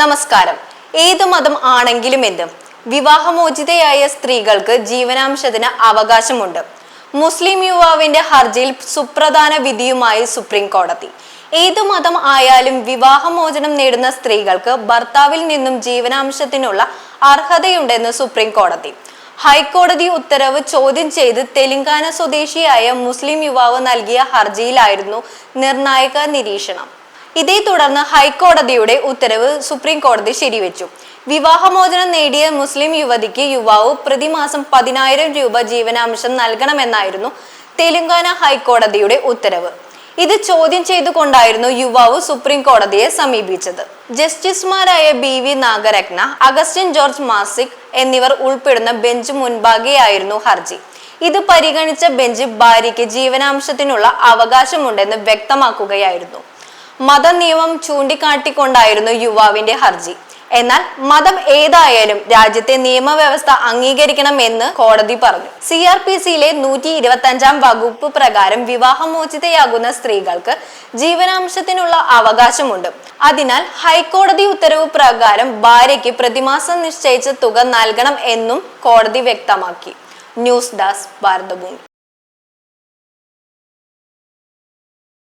നമസ്കാരം. ഏതു മതം ആണെങ്കിലും എന്തും? വിവാഹമോചിതയായ സ്ത്രീകൾക്ക് ജീവനാംശത്തിന് അവകാശമുണ്ട്. മുസ്ലിം യുവാവിന്റെ ഹർജിയിൽ സുപ്രധാന വിധിയുമായി സുപ്രീം കോടതി ഏത് മതം ആയാലും വിവാഹമോചനം നേടുന്ന സ്ത്രീകൾക്ക് ഭർത്താവിൽ നിന്നും ജീവനാംശത്തിനുള്ള അർഹതയുണ്ടെന്ന് സുപ്രീം കോടതി ഹൈക്കോടതി ഉത്തരവ് ചോദ്യം ചെയ്ത് തെലങ്കാന സ്വദേശിയായ മുസ്ലിം യുവാവ് നൽകിയ ഹർജിയിലായിരുന്നു നിർണായക നിരീക്ഷണം. ഇതേ തുടർന്ന് ഹൈക്കോടതിയുടെ ഉത്തരവ് സുപ്രീം കോടതി ശരിവെച്ചു. വിവാഹമോചനം നേടിയ മുസ്ലിം യുവതിക്ക് യുവാവ് പ്രതിമാസം പതിനായിരം രൂപ ജീവനാംശം നൽകണമെന്നായിരുന്നു തെലുങ്കാന ഹൈക്കോടതിയുടെ ഉത്തരവ്. ഇത് ചോദ്യം ചെയ്തുകൊണ്ടായിരുന്നു യുവാവ് സുപ്രീം കോടതിയെ സമീപിച്ചത്. ജസ്റ്റിസുമാരായ B V Nagarathna Augustine George Masih എന്നിവർ ഉൾപ്പെടുന്ന ബെഞ്ച് മുൻപാകെയായിരുന്നു ഹർജി. ഇത് പരിഗണിച്ച ബെഞ്ച് ഭാര്യയ്ക്ക് ജീവനാംശത്തിനുള്ള അവകാശമുണ്ടെന്ന് വ്യക്തമാക്കുകയായിരുന്നു. മതനിയമം ചൂണ്ടിക്കാട്ടിക്കൊണ്ടായിരുന്നു യുവാവിന്റെ ഹർജി. എന്നാൽ മതം ഏതായാലും രാജ്യത്തെ നിയമവ്യവസ്ഥ അംഗീകരിക്കണം എന്ന് കോടതി പറഞ്ഞു. സി ആർ പി സിയിലെ നൂറ്റി ഇരുപത്തി അഞ്ചാം വകുപ്പ് പ്രകാരം വിവാഹമോചിതയാകുന്ന സ്ത്രീകൾക്ക് ജീവനാംശത്തിനുള്ള അവകാശമുണ്ട്. അതിനാൽ ഹൈക്കോടതി ഉത്തരവ് പ്രകാരം ഭാര്യയ്ക്ക് പ്രതിമാസം നിശ്ചയിച്ച തുക നൽകണം എന്നും കോടതി വ്യക്തമാക്കി. News desk Bharathabhoomi.